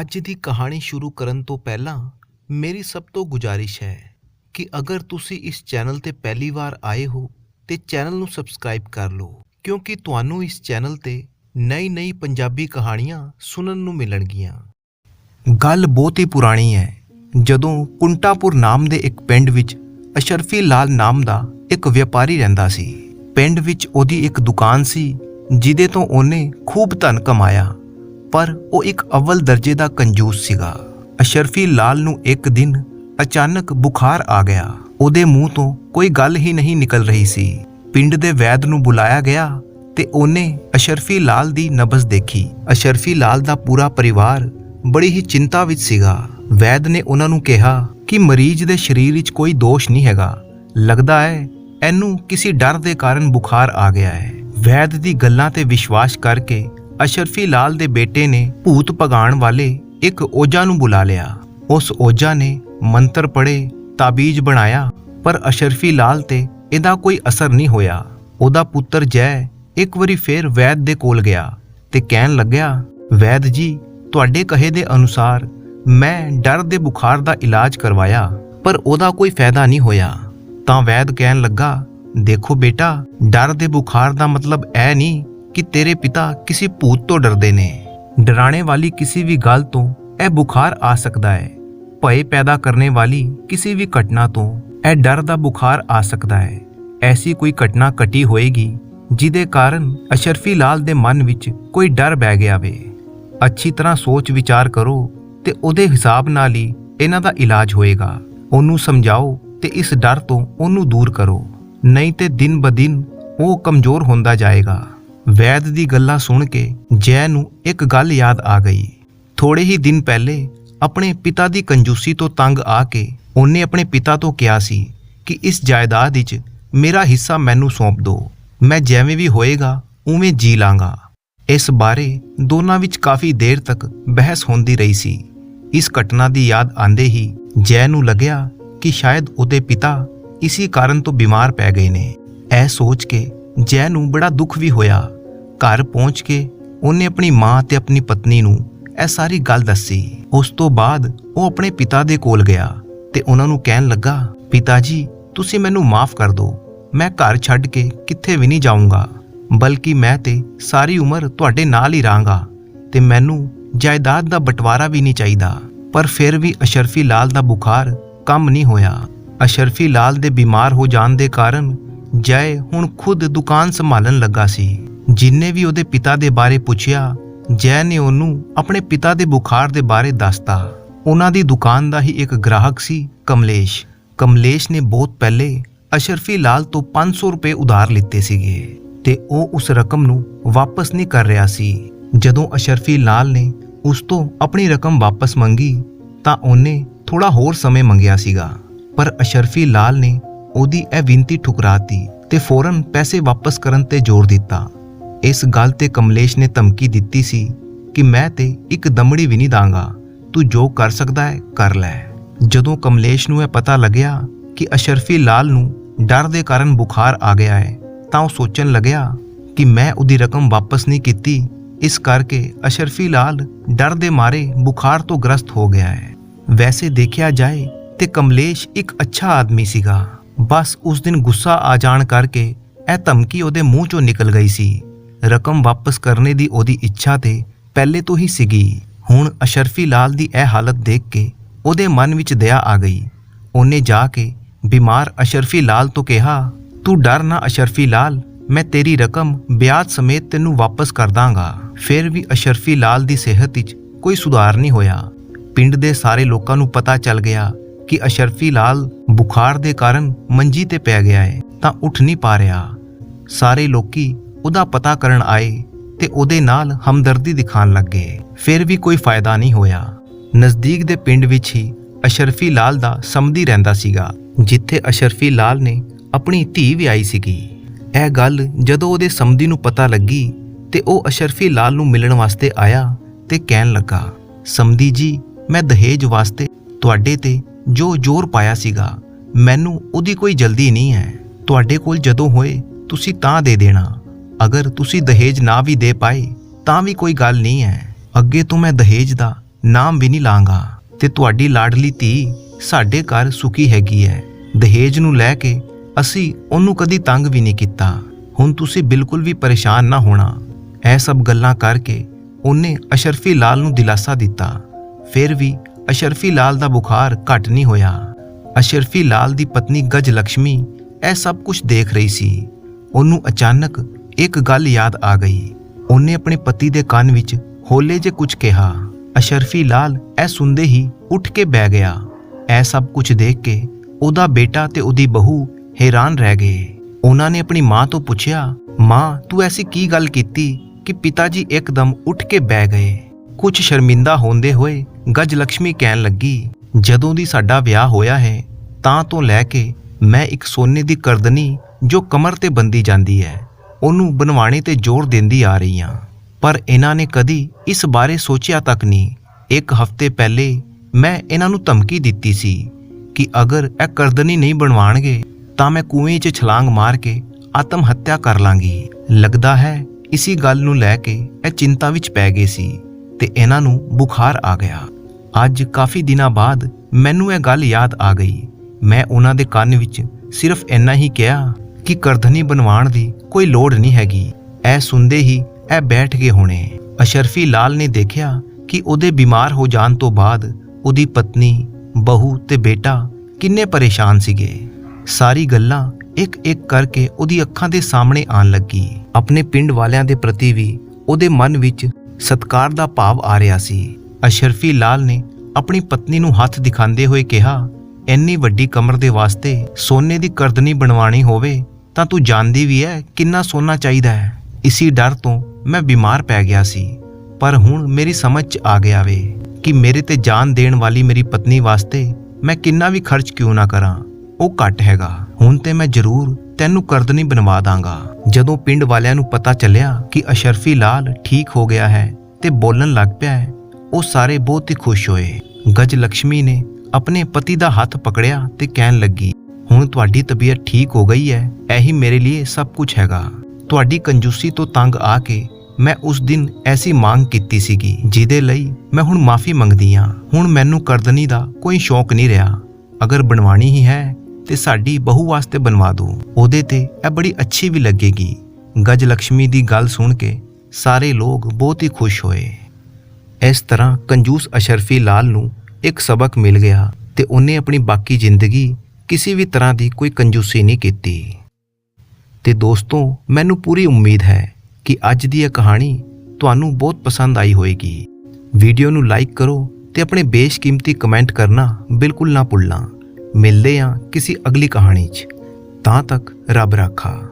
ਅੱਜ ਦੀ ਕਹਾਣੀ ਸ਼ੁਰੂ ਕਰਨ ਤੋਂ ਪਹਿਲਾਂ ਮੇਰੀ ਸਭ ਤੋਂ ਗੁਜ਼ਾਰਿਸ਼ ਹੈ ਕਿ ਅਗਰ ਤੁਸੀਂ ਇਸ ਚੈਨਲ ਤੇ ਪਹਿਲੀ ਵਾਰ ਆਏ ਹੋ ਤੇ ਚੈਨਲ ਨੂੰ ਸਬਸਕ੍ਰਾਈਬ ਕਰ ਲਓ, ਕਿਉਂਕਿ ਤੁਹਾਨੂੰ ਇਸ ਚੈਨਲ ਤੇ ਨਈ-ਨਈ ਪੰਜਾਬੀ ਕਹਾਣੀਆਂ ਸੁਣਨ ਨੂੰ ਮਿਲਣਗੀਆਂ। ਗੱਲ ਬਹੁਤ ਹੀ ਪੁਰਾਣੀ ਹੈ, ਜਦੋਂ ਕੁੰਟਾਪੁਰ ਨਾਮ ਦੇ ਇੱਕ ਪਿੰਡ ਵਿੱਚ ਅਸ਼ਰਫੀ ਲਾਲ ਨਾਮ ਦਾ ਇੱਕ ਵਪਾਰੀ ਰਹਿੰਦਾ ਸੀ। ਪਿੰਡ ਵਿੱਚ ਉਹਦੀ ਇੱਕ ਦੁਕਾਨ ਸੀ, ਜਿਹਦੇ ਤੋਂ ਉਹਨੇ ਖੂਬ ਧਨ ਕਮਾਇਆ। ਪਰ ਉਹ ਇੱਕ ਅਵਲ ਦਰਜੇ ਦਾ ਕੰਜੂਸ ਸੀਗਾ। ਅਸ਼ਰਫੀ ਲਾਲ ਨੂੰ ਇੱਕ ਦਿਨ ਅਚਾਨਕ ਬੁਖਾਰ ਆ ਗਿਆ। ਉਹਦੇ ਮੂੰਹ ਤੋਂ ਕੋਈ ਗੱਲ ਹੀ ਨਹੀਂ ਨਿਕਲ ਰਹੀ ਸੀ। ਪਿੰਡ ਦੇ ਵੈਦ ਨੂੰ ਬੁਲਾਇਆ ਗਿਆ ਤੇ ਉਹਨੇ ਅਸ਼ਰਫੀ ਲਾਲ ਦੀ ਨਬਜ਼ ਦੇਖੀ। ਅਸ਼ਰਫੀ ਲਾਲ ਦਾ ਪੂਰਾ ਪਰਿਵਾਰ ਬੜੀ ਹੀ ਚਿੰਤਾ ਵਿੱਚ ਸੀਗਾ। ਵੈਦ ਨੇ ਉਹਨਾਂ ਨੂੰ ਕਿਹਾ ਕਿ ਮਰੀਜ਼ ਦੇ ਸਰੀਰ ਵਿੱਚ ਕੋਈ ਦੋਸ਼ ਨਹੀਂ ਹੈਗਾ। ਲੱਗਦਾ ਹੈ ਇਹਨੂੰ ਕਿਸੇ ਡਰ ਦੇ ਕਾਰਨ ਬੁਖਾਰ ਆ ਗਿਆ ਹੈ। ਵੈਦ ਦੀ ਗੱਲਾਂ ਤੇ ਵਿਸ਼ਵਾਸ ਕਰਕੇ ਅਸ਼ਰਫੀ ਲਾਲ ਦੇ ਬੇਟੇ ਨੇ ਭੂਤ ਭਗਾਣ ਵਾਲੇ ਇੱਕ ਓਝਾ ਨੂੰ ਬੁਲਾ ਲਿਆ। ਉਸ ਓਝਾ ਨੇ ਮੰਤਰ ਪੜ੍ਹੇ, ਤਾਬੀਜ਼ ਬਣਾਇਆ, ਪਰ ਅਸ਼ਰਫੀ ਲਾਲ ਤੇ ਇਹਦਾ ਕੋਈ ਅਸਰ ਨਹੀਂ ਹੋਇਆ। ਉਹਦਾ ਪੁੱਤਰ ਜੈ ਇੱਕ ਵਾਰੀ ਫੇਰ ਵੈਦ ਦੇ ਕੋਲ ਗਿਆ ਤੇ ਕਹਿਣ ਲੱਗਿਆ, ਵੈਦ ਜੀ, ਤੁਹਾਡੇ ਕਹੇ ਦੇ ਅਨੁਸਾਰ ਮੈਂ ਡਰ ਦੇ ਬੁਖਾਰ ਦਾ ਇਲਾਜ ਕਰਵਾਇਆ, ਪਰ ਉਹਦਾ ਕੋਈ ਫਾਇਦਾ ਨਹੀਂ ਹੋਇਆ। ਤਾਂ ਵੈਦ ਕਹਿਣ ਲੱਗਾ, ਦੇਖੋ ਬੇਟਾ, ਡਰ ਦੇ ਬੁਖਾਰ ਦਾ ਮਤਲਬ ਇਹ ਨਹੀਂ ਕਿ ਤੇਰੇ ਪਿਤਾ ਕਿਸੇ ਭੂਤ ਤੋਂ ਡਰਦੇ ਨੇ। ਡਰਾਣੇ ਵਾਲੀ ਕਿਸੇ ਵੀ ਗੱਲ ਤੋਂ ਇਹ ਬੁਖਾਰ ਆ ਸਕਦਾ ਹੈ। ਭਏ ਪੈਦਾ ਕਰਨੇ ਵਾਲੀ ਕਿਸੇ ਵੀ ਘਟਨਾ ਤੋਂ ਇਹ ਡਰ ਦਾ ਬੁਖਾਰ ਆ ਸਕਦਾ ਹੈ। ਐਸੀ ਕੋਈ ਘਟਨਾ ਘਟੀ ਹੋਏਗੀ ਜਿਹਦੇ ਕਾਰਨ ਅਸ਼ਰਫੀ ਲਾਲ ਦੇ ਮਨ ਵਿੱਚ ਕੋਈ ਡਰ ਬਹਿ ਗਿਆ ਵੇ। ਅੱਛੀ ਤਰ੍ਹਾਂ ਸੋਚ ਵਿਚਾਰ ਕਰੋ ਤੇ ਉਹਦੇ ਹਿਸਾਬ ਨਾਲ ਹੀ ਇਹਨਾਂ ਦਾ ਇਲਾਜ ਹੋਏਗਾ। ਉਹਨੂੰ ਸਮਝਾਓ ਤੇ ਇਸ ਡਰ ਤੋਂ ਉਹਨੂੰ ਦੂਰ ਕਰੋ। ਨਹੀਂ ਤੇ ਦਿਨ ਬਦਿਨ ਉਹ ਕਮਜ਼ੋਰ ਹੁੰਦਾ ਜਾਏਗਾ। ਵੈਦ ਦੀ ਗੱਲਾਂ ਸੁਣ ਕੇ ਜੈ ਨੂੰ ਇੱਕ ਗੱਲ ਯਾਦ ਆ ਗਈ। ਥੋੜੇ ਹੀ ਦਿਨ ਪਹਿਲੇ ਆਪਣੇ ਪਿਤਾ ਦੀ ਕੰਜੂਸੀ ਤੋਂ ਤੰਗ ਆ ਕੇ ਉਹਨੇ ਆਪਣੇ ਪਿਤਾ ਤੋਂ ਕਿਹਾ ਸੀ ਕਿ ਇਸ ਜਾਇਦਾਦ ਵਿੱਚ ਮੇਰਾ ਹਿੱਸਾ ਮੈਨੂੰ ਸੌਂਪ ਦਿਓ ਮੈਂ ਜਿਵੇਂ ਵੀ ਹੋਏਗਾ, ਉਵੇਂ ਜੀ ਲਾਂਗਾ। ਇਸ ਬਾਰੇ ਦੋਨਾਂ ਵਿੱਚ ਕਾਫੀ ਦੇਰ ਤੱਕ ਬਹਿਸ ਹੁੰਦੀ ਰਹੀ ਸੀ। ਇਸ ਘਟਨਾ ਦੀ ਯਾਦ ਆਂਦੇ ਹੀ ਜੈ ਨੂੰ ਲੱਗਿਆ ਕਿ ਸ਼ਾਇਦ ਉਹਦੇ ਪਿਤਾ ਇਸੇ ਕਾਰਨ ਤੋਂ ਬਿਮਾਰ ਪੈ ਗਏ ਨੇ। ਇਹ ਸੋਚ ਕੇ ਜੈ ਨੂੰ ਬੜਾ ਦੁੱਖ ਵੀ ਹੋਇਆ। ਘਰ ਪਹੁੰਚ ਕੇ ਉਹਨੇ ਆਪਣੀ ਮਾਂ ਤੇ ਆਪਣੀ ਪਤਨੀ ਨੂੰ ਇਹ ਸਾਰੀ ਗੱਲ ਦੱਸੀ। ਉਸ ਤੋਂ ਬਾਅਦ ਉਹ ਆਪਣੇ ਪਿਤਾ ਦੇ ਕੋਲ ਗਿਆ ਤੇ ਉਹਨਾਂ ਨੂੰ ਕਹਿਣ ਲੱਗਾ, ਪਿਤਾ ਜੀ, ਤੁਸੀਂ ਮੈਨੂੰ ਮਾਫ ਕਰ ਦਿਓ। ਮੈਂ ਘਰ ਛੱਡ ਕੇ ਕਿੱਥੇ ਵੀ ਨਹੀਂ ਜਾਊਂਗਾ। ਬਲਕਿ ਮੈਂ ਤੇ ਸਾਰੀ ਉਮਰ ਤੁਹਾਡੇ ਨਾਲ ਹੀ ਰਹਾਂਗਾ ਤੇ ਮੈਨੂੰ ਜਾਇਦਾਦ ਦਾ ਬਟਵਾਰਾ ਵੀ ਨਹੀਂ ਚਾਹੀਦਾ। ਪਰ ਫਿਰ ਵੀ ਅਸ਼ਰਫੀ ਲਾਲ ਦਾ ਬੁਖਾਰ ਕੰਮ ਨਹੀਂ ਹੋਇਆ। ਅਸ਼ਰਫੀ ਲਾਲ ਦੇ ਬਿਮਾਰ ਹੋ ਜਾਣ ਦੇ ਕਾਰਨ ਜੈ ਹੁਣ ਖੁਦ ਦੁਕਾਨ ਸੰਭਾਲਣ ਲੱਗਾ ਸੀ। ਜਿੰਨੇ ਵੀ ਉਹਦੇ ਪਿਤਾ ਦੇ ਬਾਰੇ ਪੁੱਛਿਆ, ਜੈ ਨੇ ਉਹਨੂੰ ਆਪਣੇ ਪਿਤਾ ਦੇ ਬੁਖਾਰ ਦੇ ਬਾਰੇ ਦੱਸਤਾ। ਉਹਨਾਂ ਦੀ ਦੁਕਾਨ ਦਾ ਹੀ ਇੱਕ ਗ੍ਰਾਹਕ ਸੀ, ਕਮਲੇਸ਼। ਕਮਲੇਸ਼ ਨੇ ਬਹੁਤ ਪਹਿਲੇ ਅਸ਼ਰਫੀ ਲਾਲ ਤੋਂ 500 ਰੁਪਏ ਉਧਾਰ ਲਿੱਤੇ ਸੀਗੇ ਤੇ ਉਹ ਉਸ ਰਕਮ ਨੂੰ ਵਾਪਸ ਨਹੀਂ ਕਰ ਰਿਹਾ ਸੀ। ਜਦੋਂ ਅਸ਼ਰਫੀ ਲਾਲ ਨੇ ਉਸ ਤੋਂ ਆਪਣੀ ਰਕਮ ਵਾਪਸ ਮੰਗੀ, ਤਾਂ ਉਹਨੇ ਥੋੜਾ ਹੋਰ ਸਮੇਂ ਮੰਗਿਆ ਸੀਗਾ। ਪਰ ਅਸ਼ਰਫੀ ਲਾਲ ਨੇ ਉਹਦੀ ਇਹ ਬੇਨਤੀ ਠੁਕਰਾਤੀ ਤੇ ਫੌਰਨ ਪੈਸੇ ਵਾਪਸ ਕਰਨ ਤੇ ਜ਼ੋਰ ਦਿੱਤਾ। ਇਸ ਗੱਲ ਤੇ ਕਮਲੇਸ਼ ਨੇ ਧਮਕੀ ਦਿੱਤੀ ਸੀ ਕਿ ਮੈਂ ਤੇ ਇੱਕ ਦਮੜੀ ਵੀ ਨਹੀਂ ਦਾਂਗਾ, ਤੂੰ ਜੋ ਕਰ ਸਕਦਾ ਹੈ, ਕਰ ਲੈ। ਜਦੋਂ ਕਮਲੇਸ਼ ਨੂੰ ਇਹ ਪਤਾ ਲੱਗਿਆ ਕਿ ਅਸ਼ਰਫੀ ਲਾਲ ਨੂੰ ਡਰ ਦੇ ਕਾਰਨ ਬੁਖਾਰ ਆ ਗਿਆ ਹੈ, ਤਾਂ ਉਹ ਸੋਚਣ ਲੱਗਿਆ ਕਿ ਮੈਂ ਉਹਦੀ ਰਕਮ ਵਾਪਸ ਨਹੀਂ ਕੀਤੀ, ਇਸ ਕਰਕੇ ਅਸ਼ਰਫੀ ਲਾਲ ਡਰ ਦੇ ਮਾਰੇ ਬੁਖਾਰ ਤੋਂ ਗ੍ਰਸਤ ਹੋ ਗਿਆ ਹੈ। ਵੈਸੇ ਦੇਖਿਆ ਜਾਏ ਤੇ ਕਮਲੇਸ਼ ਇੱਕ ਅੱਛਾ ਆਦਮੀ ਸੀਗਾ। ਬਸ ਉਸ ਦਿਨ ਗੁੱਸਾ ਆ ਜਾਣ ਕਰਕੇ ਇਹ ਧਮਕੀ ਉਹਦੇ ਮੂੰਹ ਚੋਂ ਨਿਕਲ ਗਈ ਸੀ। ਰਕਮ ਵਾਪਸ ਕਰਨੇ ਦੀ ਉਹਦੀ ਇੱਛਾ ਤੇ ਪਹਿਲੇ ਤੋਂ ਹੀ ਸੀਗੀ। ਹੁਣ ਅਸ਼ਰਫੀ ਲਾਲ ਦੀ ਇਹ ਹਾਲਤ ਦੇਖ ਕੇ ਉਹਦੇ ਮਨ ਵਿੱਚ ਦਇਆ ਆ ਗਈ। ਉਹਨੇ ਜਾ ਕੇ ਬਿਮਾਰ ਅਸ਼ਰਫੀ ਲਾਲ ਤੋਂ ਕਿਹਾ, ਤੂੰ ਡਰ ਨਾ ਅਸ਼ਰਫੀ ਲਾਲ, ਮੈਂ ਤੇਰੀ ਰਕਮ ਵਿਆਜ ਸਮੇਤ ਤੈਨੂੰ ਵਾਪਸ ਕਰ ਦਾਂਗਾ। ਫਿਰ ਵੀ ਅਸ਼ਰਫੀ ਲਾਲ ਦੀ ਸਿਹਤ ਵਿੱਚ ਕੋਈ ਸੁਧਾਰ ਨਹੀਂ ਹੋਇਆ। ਪਿੰਡ ਦੇ ਸਾਰੇ ਲੋਕਾਂ ਨੂੰ ਪਤਾ ਚੱਲ ਗਿਆ ਕਿ ਅਸ਼ਰਫੀ ਲਾਲ ਬੁਖਾਰ ਦੇ ਕਾਰਨ ਮੰਜੀ ਤੇ ਪੈ ਗਿਆ ਹੈ ਤਾਂ ਉੱਠ ਨਹੀਂ ਪਾ ਰਿਹਾ। ਸਾਰੇ ਲੋਕੀ ਉਹਦਾ ਪਤਾ ਕਰਨ ਆਏ ਤੇ ਉਹਦੇ ਨਾਲ ਹਮਦਰਦੀ ਦਿਖਾਣ ਲੱਗੇ। ਫਿਰ ਵੀ ਕੋਈ ਫਾਇਦਾ ਨਹੀਂ ਹੋਇਆ। ਨਜ਼ਦੀਕ ਦੇ ਪਿੰਡ ਵਿੱਚ ਹੀ ਅਸ਼ਰਫੀ ਲਾਲ ਦਾ ਸਮਧੀ ਰਹਿੰਦਾ ਸੀਗਾ, ਜਿੱਥੇ ਅਸ਼ਰਫੀ ਲਾਲ ਨੇ ਆਪਣੀ ਧੀ ਵਿਆਹੀ ਸੀਗੀ। ਇਹ ਗੱਲ ਜਦੋਂ ਉਹਦੇ ਸਮਧੀ ਨੂੰ ਪਤਾ ਲੱਗੀ ਤੇ ਉਹ ਅਸ਼ਰਫੀ ਲਾਲ ਨੂੰ ਮਿਲਣ ਵਾਸਤੇ ਆਇਆ ਤੇ ਕਹਿਣ ਲੱਗਾ ਸਮਧੀ ਜੀ, ਮੈਂ ਦਹੇਜ ਵਾਸਤੇ ਤੁਹਾਡੇ ਤੇ ਜੋ ਜ਼ੋਰ ਪਾਇਆ ਸੀਗਾ ਮੈਨੂੰ ਉਹਦੀ ਕੋਈ ਜਲਦੀ ਨਹੀਂ ਹੈ। ਤੁਹਾਡੇ ਕੋਲ ਜਦੋਂ ਹੋਏ, ਤੁਸੀਂ ਤਾਂ ਦੇ ਦੇਣਾ। ਅਗਰ ਤੁਸੀਂ ਦਹੇਜ ਨਾ ਵੀ ਦੇ ਪਾਏ, ਤਾਂ ਵੀ ਕੋਈ ਗੱਲ ਨਹੀਂ ਹੈ। ਅੱਗੇ ਤੋਂ ਮੈਂ ਦਹੇਜ ਦਾ ਨਾਮ ਵੀ ਨਹੀਂ ਲਾਂਗਾ। ਤੇ ਤੁਹਾਡੀ ਲਾਡਲੀ ਧੀ ਸਾਡੇ ਘਰ ਸੁਖੀ ਹੈਗੀ ਹੈ। ਦਹੇਜ ਨੂੰ ਲੈ ਕੇ ਅਸੀਂ ਉਹਨੂੰ ਕਦੀ ਤੰਗ ਵੀ ਨਹੀਂ ਕੀਤਾ। ਹੁਣ ਤੁਸੀਂ ਬਿਲਕੁਲ ਵੀ ਪਰੇਸ਼ਾਨ ਨਾ ਹੋਣਾ। ਇਹ ਸਭ ਗੱਲਾਂ ਕਰਕੇ ਉਹਨੇ ਅਸ਼ਰਫੀ ਲਾਲ ਨੂੰ ਦਿਲਾਸਾ ਦਿੱਤਾ। ਫਿਰ ਵੀ ਅਸ਼ਰਫੀ ਲਾਲ ਦਾ ਬੁਖਾਰ ਘਟ ਨਹੀਂ ਹੋਇਆ। ਅਸ਼ਰਫੀ ਲਾਲ ਦੀ ਪਤਨੀ ਗਜ ਲక్ష్ਮੀ ਇਹ ਸਭ ਕੁਝ ਦੇਖ ਰਹੀ ਸੀ। ਉਹਨੂੰ ਅਚਾਨਕ ਇੱਕ ਗੱਲ ਯਾਦ ਆ ਗਈ। ਉਹਨੇ ਆਪਣੇ ਪਤੀ ਦੇ ਕੰਨ ਵਿੱਚ ਹੋਲੇ ਜੇ ਕੁਝ ਕਿਹਾ। ਅਸ਼ਰਫੀ ਲਾਲ ਇਹ ਸੁਣਦੇ ਹੀ ਉੱਠ ਕੇ ਬਹਿ ਗਿਆ। ਇਹ ਸਭ ਕੁਝ ਦੇਖ ਕੇ ਉਹਦਾ ਬੇਟਾ ਤੇ ਉਹਦੀ ਬਹੂ ਹੈਰਾਨ ਰਹਿ ਗਏ। ਉਹਨਾਂ ਨੇ ਆਪਣੀ ਮਾਂ ਤੋਂ ਪੁੱਛਿਆ, ਮਾਂ, ਤੂੰ ਐਸੀ ਕੀ ਗੱਲ ਕੀਤੀ ਕਿ ਪਿਤਾ ਜੀ ਇੱਕਦਮ ਉੱਠ ਕੇ ਬਹਿ ਗਏ? ਕੁਝ ਸ਼ਰਮਿੰਦਾ ਹੁੰਦੇ ਹੋਏ ਗਜ ਲక్ష్ਮੀ ਕਹਿਣ ਲੱਗੀ ਜਦੋਂ ਦੀ ਸਾਡਾ ਵਿਆਹ ਹੋਇਆ ਹੈ, ਤਾਂ ਤੋਂ ਲੈ ਕੇ ਮੈਂ ਇੱਕ ਸੋਨੇ ਦੀ ਕਰਦਨੀ ਜੋ ਕਮਰ ਤੇ ਬੰਦੀ ਜਾਂਦੀ ਹੈ, ਉਹਨੂੰ ਬਣਵਾਣੇ ਤੇ ਜ਼ੋਰ ਦਿੰਦੀ ਆ ਰਹੀ ਹਾਂ। ਪਰ ਇਹਨਾਂ ਨੇ ਕਦੀ ਇਸ ਬਾਰੇ ਸੋਚਿਆ ਤੱਕ ਨਹੀਂ। ਇੱਕ ਹਫ਼ਤੇ ਪਹਿਲੇ ਮੈਂ ਇਹਨਾਂ ਨੂੰ ਧਮਕੀ ਦਿੱਤੀ ਸੀ ਕਿ ਅਗਰ ਇਹ ਕਰਦਨੀ ਨਹੀਂ ਬਣਵਾਣਗੇ, ਤਾਂ ਮੈਂ ਕੂਏ 'ਚ ਛਲਾਂਗ ਮਾਰ ਕੇ ਆਤਮ ਹੱਤਿਆ ਕਰ ਲਾਂਗੀ। ਲੱਗਦਾ ਹੈ ਇਸੀ ਗੱਲ ਨੂੰ ਲੈ ਕੇ ਇਹ ਚਿੰਤਾ ਵਿੱਚ ਪੈ ਗਏ ਸੀ ਤੇ ਇਹਨਾਂ ਨੂੰ ਬੁਖਾਰ ਆ ਗਿਆ। ਅੱਜ ਕਾਫੀ ਦਿਨਾਂ ਬਾਅਦ ਮੈਨੂੰ ਇਹ ਗੱਲ ਯਾਦ ਆ ਗਈ। ਮੈਂ ਉਹਨਾਂ ਦੇ ਕੰਨ ਵਿੱਚ ਸਿਰਫ ਇੰਨਾ ਹੀ ਕਿਹਾ ਕਿ ਕਰਦਨੀ ਬਣਵਾਉਣ ਦੀ ਕੋਈ ਲੋੜ ਨਹੀਂ ਹੈਗੀ। ਇਹ ਸੁਣਦੇ ਹੀ ਇਹ ਬੈਠ ਗਏ ਹੋਣੇ। ਅਸ਼ਰਫੀ ਲਾਲ ਨੇ ਦੇਖਿਆ ਕਿ ਉਹਦੇ ਬਿਮਾਰ ਹੋ ਜਾਣ ਤੋਂ ਬਾਅਦ ਉਹਦੀ ਪਤਨੀ, ਬਹੂ ਤੇ ਬੇਟਾ ਕਿੰਨੇ ਪਰੇਸ਼ਾਨ ਸੀਗੇ। ਸਾਰੀ ਗੱਲਾਂ ਇੱਕ ਇੱਕ ਕਰਕੇ ਉਹਦੀ ਅੱਖਾਂ ਦੇ ਸਾਹਮਣੇ ਆਣ ਲੱਗੀ। ਆਪਣੇ ਪਿੰਡ ਵਾਲਿਆਂ ਦੇ ਪ੍ਰਤੀ ਵੀ ਉਹਦੇ ਮਨ ਵਿੱਚ ਸਤਕਾਰ ਦਾ ਭਾਵ ਆ ਰਿਹਾ ਸੀ। ਅਸ਼ਰਫੀ ਲਾਲ ਨੇ ਆਪਣੀ ਪਤਨੀ ਨੂੰ ਹੱਥ ਦਿਖਾਉਂਦੇ ਹੋਏ ਕਿਹਾ, ਇੰਨੀ ਵੱਡੀ ਕਮਰ ਦੇ ਵਾਸਤੇ ਸੋਨੇ ਦੀ ਕਰਦਨੀ ਬਣਵਾਣੀ ਹੋਵੇ, ਤਾਂ ਤੂੰ ਜਾਣਦੀ ਵੀ ਹੈ ਕਿੰਨਾ ਸੋਨਾ ਚਾਹੀਦਾ ਹੈ। ਇਸੀ ਡਰ ਤੋਂ ਮੈਂ ਬਿਮਾਰ ਪੈ ਗਿਆ ਸੀ, ਪਰ ਹੁਣ ਮੇਰੀ ਸਮਝ 'ਚ ਆ ਗਿਆ ਵੇ ਕਿ ਮੇਰੇ ਤੇ ਜਾਨ ਦੇਣ ਵਾਲੀ ਮੇਰੀ ਪਤਨੀ ਵਾਸਤੇ ਮੈਂ ਕਿੰਨਾ ਵੀ ਖਰਚ ਕਿਉਂ ਨਾ ਕਰਾਂ। ਉਹ ਘੱਟ ਹੈਗਾ। ਹੁਣ ਤੇ ਮੈਂ ਜ਼ਰੂਰ ਤੈਨੂੰ ਕਰਦਨੀ ਬਣਵਾ ਦਾਂਗਾ। ਜਦੋਂ ਪਿੰਡ ਵਾਲਿਆਂ ਨੂੰ ਪਤਾ ਚੱਲਿਆ ਕਿ ਅਸ਼ਰਫੀ ਲਾਲ ਠੀਕ ਹੋ ਗਿਆ ਹੈ ਤੇ ਬੋਲਣ ਲੱਗ ਪਿਆ ਹੈ ਉਹ ਸਾਰੇ ਬਹੁਤ ਹੀ ਖੁਸ਼ ਹੋਏ। ਗਜ ਲక్ష్ਮੀ ਨੇ ਆਪਣੇ ਪਤੀ ਦਾ ਹੱਥ ਪਕੜਿਆ ਤੇ ਕਹਿਣ ਲੱਗੀ, ਹੁਣ ਤੁਹਾਡੀ ਤਬੀਅਤ ਠੀਕ ਹੋ ਗਈ ਹੈ, ਇਹੀ ਮੇਰੇ ਲਈ ਸਭ ਕੁਝ ਹੈਗਾ। ਤੁਹਾਡੀ ਕੰਜੂਸੀ ਤੋਂ ਤੰਗ ਆ ਕੇ ਮੈਂ ਉਸ ਦਿਨ ਐਸੀ ਮੰਗ ਕੀਤੀ ਸੀਗੀ, ਜਿਹਦੇ ਲਈ ਮੈਂ ਹੁਣ ਮਾਫੀ ਮੰਗਦੀ ਆ ਹੁਣ ਮੈਨੂੰ ਕਰਦਨੀ ਦਾ ਕੋਈ ਸ਼ੌਕ ਨਹੀਂ ਰਿਹਾ। ਅਗਰ ਬਣਵਾਣੀ ਹੀ ਹੈ ਤੇ ਸਾਡੀ ਬਹੂ ਵਾਸਤੇ ਬਣਵਾ ਦੋ। ਉਹਦੇ ਤੇ ਇਹ ਬੜੀ ਅੱਛੀ ਵੀ ਲੱਗੇਗੀ। ਗਜ ਲక్ష్ਮੀ ਦੀ ਗੱਲ ਸੁਣ ਕੇ ਸਾਰੇ ਲੋਕ ਬਹੁਤ ਹੀ ਖੁਸ਼ ਹੋਏ। ਇਸ ਤਰ੍ਹਾਂ ਕੰਜੂਸ ਅਸ਼ਰਫੀ ਲਾਲ ਨੂੰ ਇੱਕ ਸਬਕ ਮਿਲ ਗਿਆ ਤੇ ਉਹਨੇ ਆਪਣੀ ਬਾਕੀ ਜ਼ਿੰਦਗੀ ਕਿਸੇ ਵੀ ਤਰ੍ਹਾਂ ਦੀ ਕੋਈ ਕੰਜੂਸੀ ਨਹੀਂ ਕੀਤੀ। ਤੇ ਦੋਸਤੋ, ਮੈਨੂੰ ਪੂਰੀ ਉਮੀਦ ਹੈ ਕਿ ਅੱਜ ਦੀ ਇਹ ਕਹਾਣੀ ਤੁਹਾਨੂੰ ਬਹੁਤ ਪਸੰਦ ਆਈ ਹੋਵੇਗੀ। ਵੀਡੀਓ ਨੂੰ ਲਾਈਕ ਕਰੋ ਤੇ ਆਪਣੇ ਬੇਸ਼ਕੀਮਤੀ ਕਮੈਂਟ ਕਰਨਾ ਬਿਲਕੁਲ ਨਾ ਭੁੱਲਣਾ। ਮਿਲਦੇ ਹਾਂ ਕਿਸੇ ਅਗਲੀ ਕਹਾਣੀ 'ਚ। ਤਾਂ ਤੱਕ ਰੱਬ ਰਾਖਾ।